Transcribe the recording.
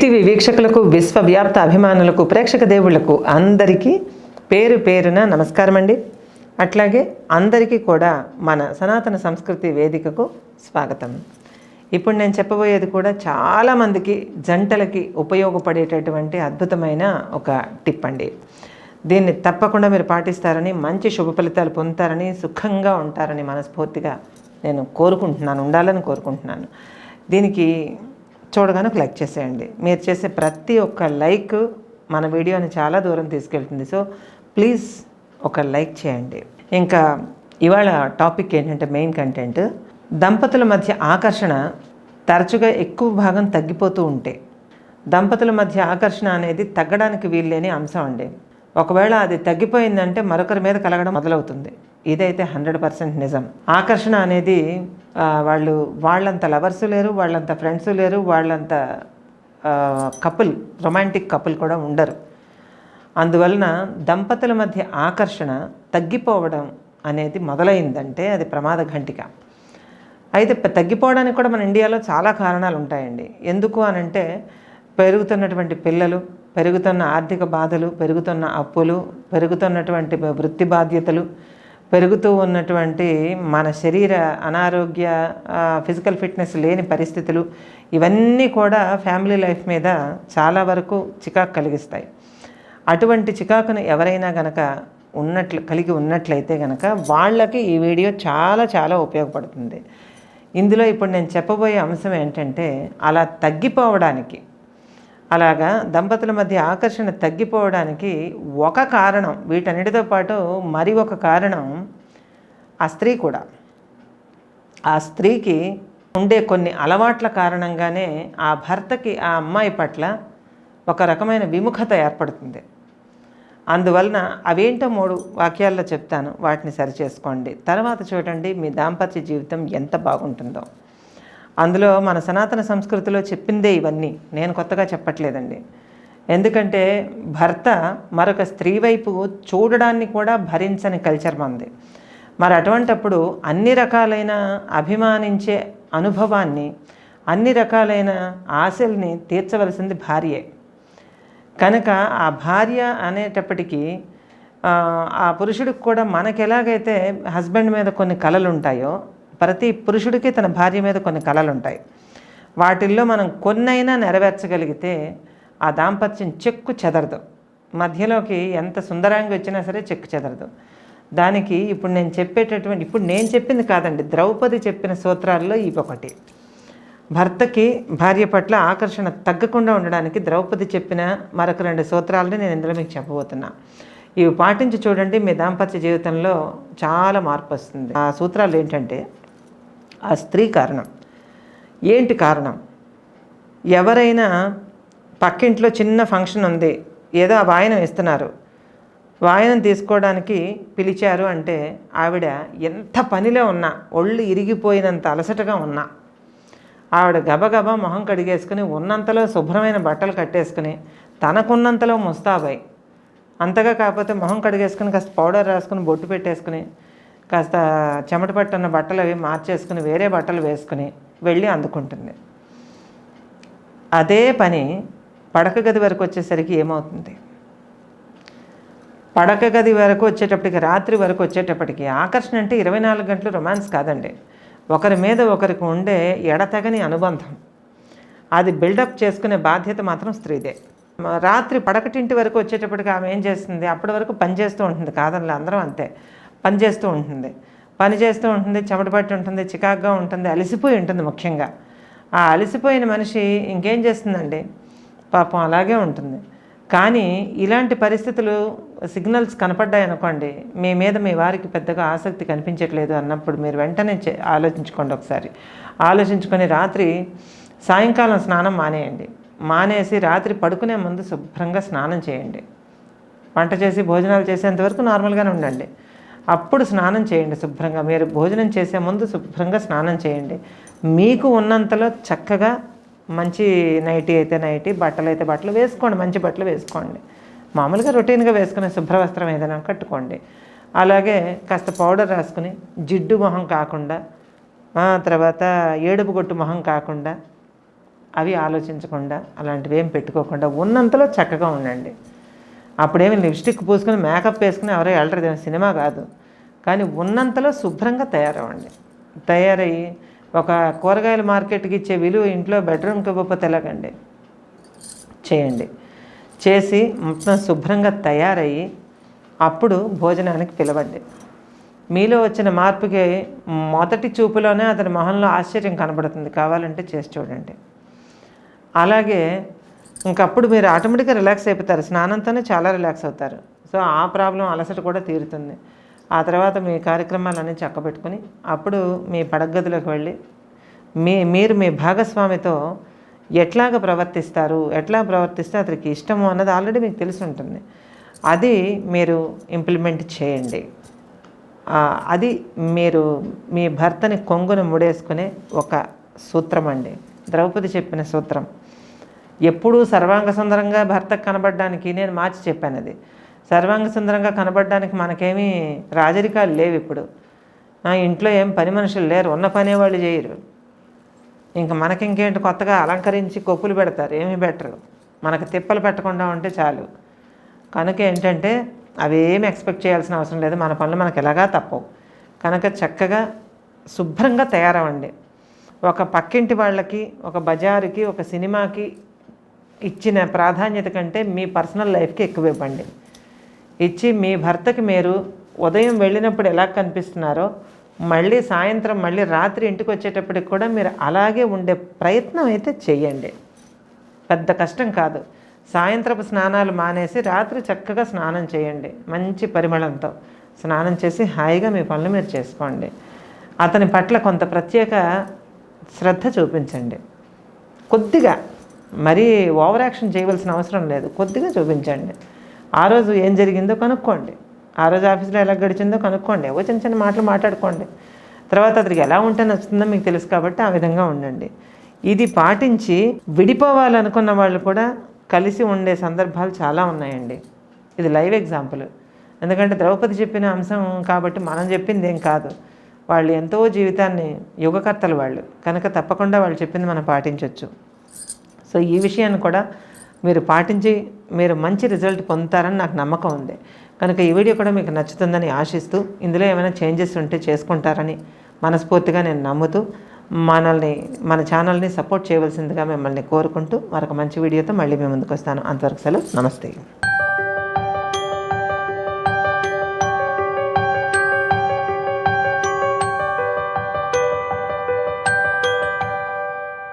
ETV వీక్షకులకు విశ్వవ్యాప్త అభిమానులకు ప్రేక్షక దేవుళ్ళకు అందరికీ పేరు పేరున నమస్కారం అండి అట్లాగే అందరికీ కూడా మన సనాతన సంస్కృతి వేదికకు స్వాగతం. ఇప్పుడు నేను చెప్పబోయేది కూడా చాలామందికి జంటలకి ఉపయోగపడేటటువంటి అద్భుతమైన ఒక టిప్ అండి. దీన్ని తప్పకుండా మీరు పాటిస్తారని మంచి శుభ ఫలితాలు పొందుతారని సుఖంగా ఉంటారని మనస్ఫూర్తిగా నేను కోరుకుంటున్నాను ఉండాలని కోరుకుంటున్నాను. దీనికి చూడగానే ఒక లైక్ చేసేయండి. మీరు చేసే ప్రతి ఒక్క లైక్ మన వీడియోని చాలా దూరం తీసుకెళ్తుంది. సో ప్లీజ్ ఒక లైక్ చేయండి. ఇంకా ఇవాళ టాపిక్ ఏంటంటే మెయిన్ కంటెంట్. దంపతుల మధ్య ఆకర్షణ తరచుగా ఎక్కువ భాగం తగ్గిపోతూ ఉంటే దంపతుల మధ్య ఆకర్షణ అనేది తగ్గడానికి వీల్లేని అంశం అండి. ఒకవేళ అది తగ్గిపోయిందంటే మరొకరి మీద కలగడం మొదలవుతుంది. ఇదైతే హండ్రెడ్ పర్సెంట్ నిజం. ఆకర్షణ అనేది వాళ్ళు వాళ్ళంత లవర్స్ లేరు వాళ్ళంత ఫ్రెండ్స్ లేరు వాళ్ళంత కపుల్ రొమాంటిక్ కపుల్ కూడా ఉండరు. అందువలన దంపతుల మధ్య ఆకర్షణ తగ్గిపోవడం అనేది మొదలైందంటే అది ప్రమాద ఘంటిక. అయితే తగ్గిపోవడానికి కూడా మన ఇండియాలో చాలా కారణాలు ఉంటాయండి. ఎందుకు అనంటే పెరుగుతున్నటువంటి పిల్లలు పెరుగుతున్న ఆర్థిక బాధలు పెరుగుతున్న అప్పులు పెరుగుతున్నటువంటి వృత్తి బాధ్యతలు పెరుగుతూ ఉన్నటువంటి మన శరీర అనారోగ్య ఫిజికల్ ఫిట్నెస్ లేని పరిస్థితులు ఇవన్నీ కూడా ఫ్యామిలీ లైఫ్ మీద చాలా వరకు చికాకు కలిగిస్తాయి. అటువంటి చికాకును ఎవరైనా గనక ఉన్నట్లు కలిగి ఉన్నట్లయితే గనక వాళ్ళకి ఈ వీడియో చాలా చాలా ఉపయోగపడుతుంది. ఇందులో ఇప్పుడు నేను చెప్పబోయే అంశం ఏంటంటే అలా తగ్గిపోవడానికి అలాగా దంపతుల మధ్య ఆకర్షణ తగ్గిపోవడానికి ఒక కారణం వీటన్నిటితో పాటు మరి ఒక కారణం ఆ స్త్రీ కూడా. ఆ స్త్రీకి ఉండే కొన్ని అలవాట్ల కారణంగానే ఆ భర్తకి ఆ అమ్మాయి పట్ల ఒక రకమైన విముఖత ఏర్పడుతుంది. అందువలన అవేంటో మూడు వాక్యాల్లో చెప్తాను వాటిని సరిచేసుకోండి. తర్వాత చూడండి మీ దాంపత్య జీవితం ఎంత బాగుంటుందో. అందులో మన సనాతన సంస్కృతిలో చెప్పిందే ఇవన్నీ. నేను కొత్తగా చెప్పట్లేదండి. ఎందుకంటే భర్త మరొక స్త్రీ వైపు చూడడాన్ని కూడా భరించని కల్చర్ మంది. మరి అటువంటప్పుడు అన్ని రకాలైన అభిమానించే అనుభవాన్ని అన్ని రకాలైన ఆశల్ని తీర్చవలసింది భార్యే. కనుక ఆ భార్య అనేటప్పటికీ ఆ, పురుషుడికి కూడా మనకి ఎలాగైతే హస్బెండ్ మీద కొన్ని కళలు ఉంటాయో ప్రతి పురుషుడికి తన భార్య మీద కొన్ని కళలు ఉంటాయి వాటిల్లో మనం కొన్నైనా నెరవేర్చగలిగితే ఆ దాంపత్యం చెక్కు చెదరదు. మధ్యలోకి ఎంత సుందరంగా వచ్చినా సరే చెక్కు చెదరదు. దానికి ఇప్పుడు నేను చెప్పేటటువంటి ఇప్పుడు నేను చెప్పింది కాదండి ద్రౌపది చెప్పిన సూత్రాల్లో ఇవి ఒకటి భర్తకి భార్య పట్ల ఆకర్షణ తగ్గకుండా ఉండడానికి ద్రౌపది చెప్పిన మరొక రెండు సూత్రాలని నేను ఇందులో మీకు చెప్పబోతున్నా. ఇవి పాటించి చూడండి మీ దాంపత్య జీవితంలో చాలా మార్పు వస్తుంది. ఆ సూత్రాలు ఏంటంటే ఆ స్త్రీ కారణం. ఏంటి కారణం? ఎవరైనా పక్కింట్లో చిన్న ఫంక్షన్ ఉంది ఏదో ఆ వాయనం ఇస్తున్నారు. వాయనం తీసుకోవడానికి పిలిచారు అంటే ఆవిడ ఎంత పనిలో ఉన్నా ఒళ్ళు ఇరిగిపోయినంత అలసటగా ఉన్నా. ఆవిడ గబగబా మొహం కడిగేసుకుని ఉన్నంతలో శుభ్రమైన బట్టలు కట్టేసుకుని తనకున్నంతలో ముస్తాబాయి అంతగా కాకపోతే మొహం కడిగేసుకుని కాస్త పౌడర్ రాసుకుని బొట్టు పెట్టేసుకుని కాస్త చెమట పట్టున్న బట్టలు అవి మార్చేసుకుని వేరే బట్టలు వేసుకుని వెళ్ళి అందుకుంటుంది. అదే పని పడక గది వరకు వచ్చేసరికి ఏమవుతుంది? పడక గది వరకు వచ్చేటప్పటికి రాత్రి వరకు వచ్చేటప్పటికి ఆకర్షణ అంటే ఇరవై నాలుగు గంటలు రొమాన్స్ కాదండి. ఒకరి మీద ఒకరికి ఉండే ఎడతగని అనుబంధం. అది బిల్డప్ చేసుకునే బాధ్యత మాత్రం స్త్రీదే. రాత్రి పడకటింటి వరకు వచ్చేటప్పటికి ఆమె ఏం చేస్తుంది? అప్పటి వరకు పని చేస్తూ ఉంటుంది. కాదనలే అందరం అంతే. పని చేస్తూ ఉంటుంది. పని చేస్తూ ఉంటుంది చెమట పట్టి ఉంటుంది చికాగ్గా ఉంటుంది అలసిపోయి ఉంటుంది ముఖ్యంగా. ఆ అలసిపోయిన మనిషి ఇంకేం చేస్తుందండి? పాపం అలాగే ఉంటుంది. కానీ ఇలాంటి పరిస్థితులు సిగ్నల్స్ కనపడ్డాయి అనుకోండి మీ మీద మీ వారికి పెద్దగా ఆసక్తి కనిపించట్లేదు అన్నప్పుడు మీరు వెంటనే చే- ఆలోచించుకోండి ఒకసారి. ఆలోచించుకొని రాత్రి సాయంకాలం స్నానం మానేయండి. మానేసి రాత్రి పడుకునే ముందు శుభ్రంగా స్నానం చేయండి. వంట చేసి భోజనాలు చేసేంతవరకు నార్మల్గానే ఉండండి. అప్పుడు స్నానం చేయండి శుభ్రంగా. మీరు భోజనం చేసే ముందు శుభ్రంగా స్నానం చేయండి. మీకు ఉన్నంతలో చక్కగా మంచి నైటీ అయితే నైటీ బట్టలు అయితే బట్టలు వేసుకోండి మంచి బట్టలు వేసుకోండి. మామూలుగా రొటీన్గా వేసుకునే శుభ్రవస్త్రం ఏదైనా కట్టుకోండి. అలాగే కాస్త పౌడర్ రాసుకుని జిడ్డు మొహం కాకుండా తర్వాత ఏడుపు గొట్టు మొహం కాకుండా అవి ఆలోచించకుండా అలాంటివి ఏం పెట్టుకోకుండా ఉన్నంతలో చక్కగా ఉండండి. అప్పుడేమి లిప్స్టిక్ పూసుకొని మేకప్ వేసుకుని ఎవరో వెళ్ళరు సినిమా కాదు. కానీ ఉన్నంతలో శుభ్రంగా తయారవ్వండి. తయారయ్యి ఒక కూరగాయల మార్కెట్కి ఇచ్చే విలువ ఇంట్లో బెడ్రూమ్కి ఇవ్వకపోతే ఎలాగండి? చేయండి. చేసి మొత్తం శుభ్రంగా తయారయ్యి అప్పుడు భోజనానికి పిలవండి. మీలో వచ్చిన మార్పుకి మొదటి చూపులోనే అతని మొహంలో ఆశ్చర్యం కనబడుతుంది. కావాలంటే చేసి చూడండి. అలాగే ఇంకప్పుడు మీరు ఆటోమేటిక్గా రిలాక్స్ అయిపోతారు. స్నానంతోనే చాలా రిలాక్స్ అవుతారు. సో ఆ ప్రాబ్లం అలసట కూడా తీరుతుంది. ఆ తర్వాత మీ కార్యక్రమాలన్నీ చక్కబెట్టుకుని అప్పుడు మీ పడగదిలోకి వెళ్ళి మీ మీరు మీ భాగస్వామితో ఎట్లాగ ప్రవర్తిస్తారు ఎట్లా ప్రవర్తిస్తే అతనికి ఇష్టము అన్నది ఆల్రెడీ మీకు తెలిసి ఉంటుంది. అది మీరు ఇంప్లిమెంట్ చేయండి. అది మీరు మీ భర్తని కొంగును ముడేసుకునే ఒక సూత్రం అండి. ద్రౌపది చెప్పిన సూత్రం. ఎప్పుడూ సర్వాంగ సుందరంగా భర్తకు కనబడడానికి నేను మార్చి చెప్పాను అది. సర్వాంగ సుందరంగా కనబడడానికి మనకేమీ రాజరికాలు లేవు ఇప్పుడు. నా ఇంట్లో ఏం పని మనుషులు లేరు. ఉన్న పనే వాళ్ళు చేయరు. ఇంకా మనకి ఇంకేంటి కొత్తగా అలంకరించి కొప్పులు పెడతారు. ఏమీ పెట్టరు. మనకు తిప్పలు పెట్టకుండా ఉంటే చాలు. కనుక ఏంటంటే అవి ఏమి ఎక్స్పెక్ట్ చేయాల్సిన అవసరం లేదు. మన పనులు మనకు ఎలాగా తప్పవు. కనుక చక్కగా శుభ్రంగా తయారవ్వండి. ఒక పక్కింటి వాళ్ళకి ఒక బజారుకి ఒక సినిమాకి ఇచ్చిన ప్రాధాన్యత కంటే మీ పర్సనల్ లైఫ్కి ఎక్కువ ఇవ్వండి ఇచ్చి మీ భర్తకి మీరు ఉదయం వెళ్ళినప్పుడు ఎలా కనిపిస్తున్నారో మళ్ళీ సాయంత్రం మళ్ళీ రాత్రి ఇంటికి వచ్చేటప్పటికి కూడా మీరు అలాగే ఉండే ప్రయత్నం అయితే చేయండి. పెద్ద కష్టం కాదు. సాయంత్రపు స్నానాలు మానేసి రాత్రి చక్కగా స్నానం చేయండి. మంచి పరిమళంతో స్నానం చేసి హాయిగా మీ పనులు మీరు చేసుకోండి. అతని పట్ల కొంత ప్రత్యేక శ్రద్ధ చూపించండి. కొద్దిగా మరీ ఓవర్ యాక్షన్ చేయవలసిన అవసరం లేదు. కొద్దిగా చూపించండి. ఆ రోజు ఏం జరిగిందో కనుక్కోండి. ఆ రోజు ఆఫీస్లో ఎలా గడిచిందో కనుక్కోండి. ఏవో చిన్న చిన్న మాటలు మాట్లాడుకోండి. తర్వాత అతనికి ఎలా ఉంటే నచ్చుతుందో మీకు తెలుసు కాబట్టి ఆ విధంగా ఉండండి. ఇది పాటించి విడిపోవాలనుకున్న వాళ్ళు కూడా కలిసి ఉండే సందర్భాలు చాలా ఉన్నాయండి. ఇది లైవ్ ఎగ్జాంపుల్. ఎందుకంటే ద్రౌపది చెప్పిన అంశం కాబట్టి మనం చెప్పింది ఏం కాదు. వాళ్ళు ఎంతో జీవితాన్ని యుగకర్తలు వాళ్ళు. కనుక తప్పకుండా వాళ్ళు చెప్పింది మనం పాటించవచ్చు సో ఈ విషయాన్ని కూడా మీరు పాటించి మీరు మంచి రిజల్ట్ పొందుతారని నాకు నమ్మకం ఉంది. కనుక ఈ వీడియో కూడా మీకు నచ్చుతుందని ఆశిస్తూ ఇందులో ఏమైనా చేంజెస్ ఉంటే చేసుకుంటారని మనస్ఫూర్తిగా నేను నమ్ముతూ మనల్ని మన ఛానల్ని సపోర్ట్ చేయవలసిందిగా మిమ్మల్ని కోరుకుంటూ మరొక మంచి వీడియోతో మళ్ళీ మేము ముందుకు వస్తాను. అంతవరకు సెలవు. నమస్తే.